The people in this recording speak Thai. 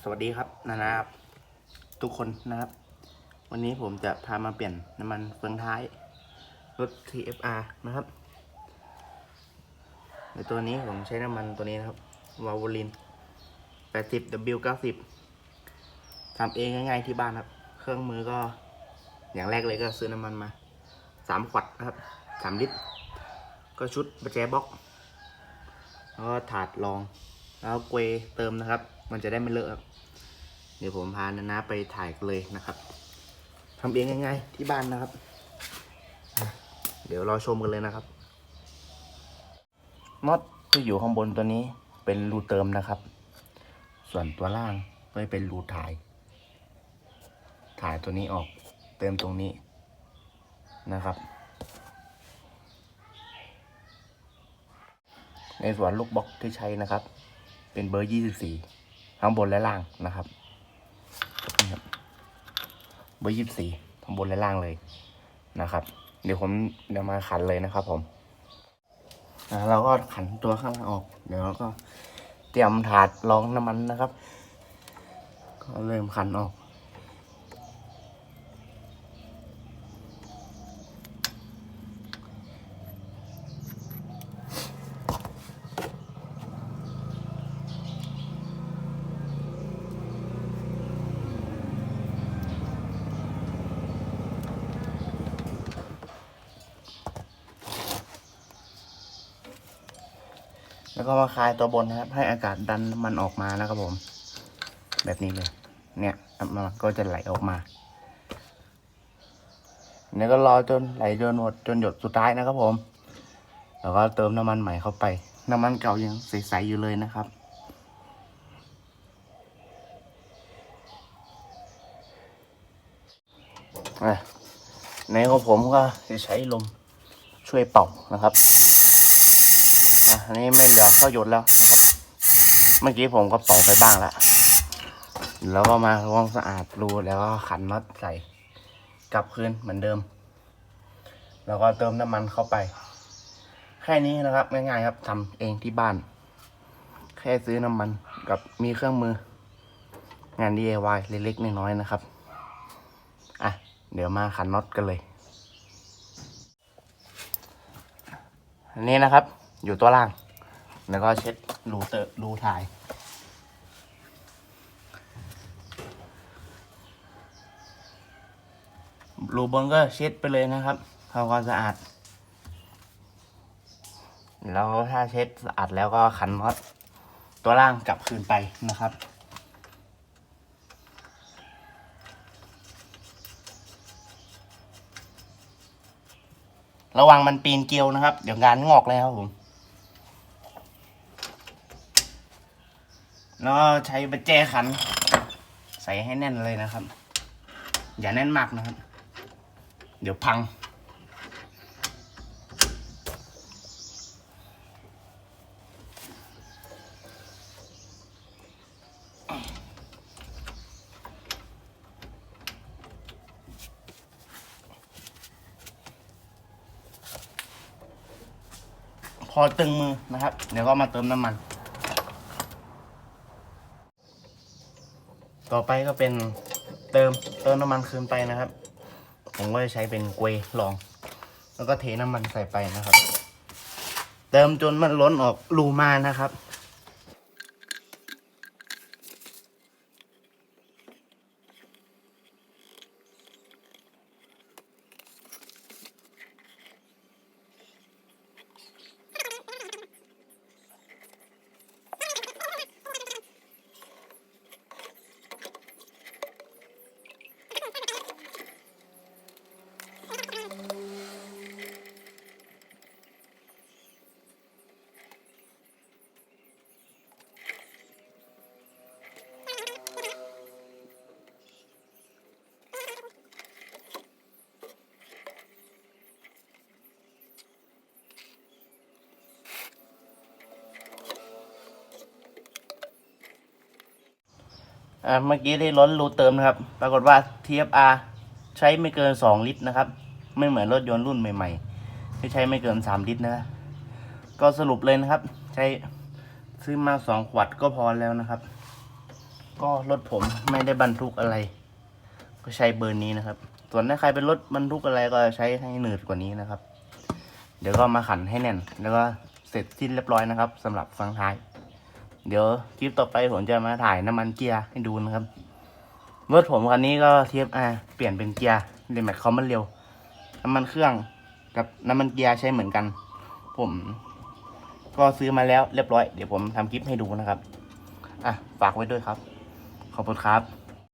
สวัสดีครับนานะครับ ทุกคนนะครับ วันนี้ผมจะพามาเปลี่ยนน้ำมันเฟืองท้าย รถ TFR นะครับในตัวนี้ผมใช้น้ำมันตัวนี้นะครับวาโวลิน 80 W90 ทำเองง่ายๆที่บ้านครับ เครื่องมือก็อย่างแรกเลยก็ซื้อน้ำมันมา 3 ขวดนะครับ 3 ลิตร ก็ชุดประแจบล็อกแล้วก็ถาดรอง แล้วเกวเติมนะครับ มันจะได้ไม่เลอะครับ เดี๋ยวผมพานานาไปถ่ายกันเลยนะครับทำเองง่ายๆที่บ้านนะครับ เดี๋ยวรอชมกันเลยนะครับน็อตที่อยู่ข้างบนตัวนี้เป็นรูเติมนะครับ ส่วนตัวล่างก็เป็นรูถ่าย ถ่ายตัวนี้ออกเติมตรงนี้นะครับ ในส่วนลูกบล็อกที่ใช้นะครับ เป็นเบอร์ 24 ทั้งบนและล่างนะครับนี่ครับเบอร์24ข้งบนและล่างเลยนะครับ เดี๋ยวผมเดี๋ยวมาขันเลยนะครับ ผมอ่าเราก็ขันตัวข้างล่างออก เดี๋ยวเราก็เตรียมถาดรองน้ำมันนะครับ ก็เริ่มขันออก แล้วก็มาคลายตัวบนนะครับ ให้อากาศดันน้ำมันออกมานะครับผม แบบนี้เลย เนี่ยมันก็จะไหลออกมาเนี่ยก็รอจนไหลจนหมดจนหยดสุดท้ายนะครับผม แล้วก็เติมน้ำมันใหม่เข้าไป น้ำมันเก่ายังใสๆอยู่เลยนะครับในของผมก็จะใช้ลมช่วยเป่านะครับ อะอันนี้ไม่เหลือเข้าหยดแล้วนะครับเมื่อกี้ผมก็เป่าไปบ้างแล้วแล้วก็มาทำความสะอาดรูแล้วก็ขันน็อตใส่กลับคืนเหมือนเดิม แล้วก็เติมน้ำมันเข้าไป แค่นี้นะครับง่ายๆครับทำเองที่บ้าน แค่ซื้อน้ำมันกับมีเครื่องมือ งาน DIY เล็กๆน้อยๆนะครับ อะ เดี๋ยวมาขันน็อตกันเลย อันนี้นะครับ อยู่ตัวล่าง แล้วก็เช็ดรูเตอร์รูถ่าย รูบนก็เช็ดไปเลยนะครับทำความสะอาด แล้วถ้าเช็ดสะอาดแล้วก็ขันน็อตตัวล่างกลับคืนไปนะครับระวังมันปีนเกลียวนะครับ เดี๋ยวงานงอกเลยครับผม แล้ว ก็ใช้บัจแจขัน ใส่ให้แน่นเลยนะครับ อย่าแน่นมากนะครับ เดี๋ยวพัง พอตึงมือนะครับ เดี๋ยวก็มาเติมน้ำมัน ต่อไปก็เป็นเติมเติมน้ำมันคืนไปนะครับ ผมก็จะใช้เป็นเกวยลอง แล้วก็เทน้ำมันใส่ไปนะครับ เติมจนมันล้นออกรูมานะครับ อ่าเมื่อกี้ได้ล้นรูเติมนะครับ ปรากฏว่า TFR ใช้ไม่เกิน 2 ลิตรนะครับ ไม่เหมือนรถยนต์รุ่นใหม่ๆ ที่ใช้ไม่เกิน 3 ลิตรนะก็สรุปเลยนะครับ ใช้ซื้อมา 2 ขวดก็พอแล้วนะครับ ก็รถผมไม่ได้บรรทุกอะไร ก็ใช้เบอร์นี้นะครับ ส่วนถ้าใครเป็นรถบรรทุกอะไรก็ใช้ให้หนืดกว่านี้นะครับ เดี๋ยวก็มาขันให้แน่น แล้วก็เสร็จสิ้นเรียบร้อยนะครับสำหรับฟังท้าย เดี๋ยวคลิปต่อไปผมจะมาถ่ายน้ำมันเกียร์ให้ดูนะครับรถผมคันนี้ก็เทียบอ่าเปลี่ยนเป็นเกียร์เรแมทเขามันเร็วน้ำมันเครื่องกับน้ำมันเกียร์ใช้เหมือนกัน ผม ก็ซื้อมาแล้วเรียบร้อย เดี๋ยวผมทำคลิปให้ดูนะครับ อะ ฝากไว้ด้วยครับ ขอบคุณครับ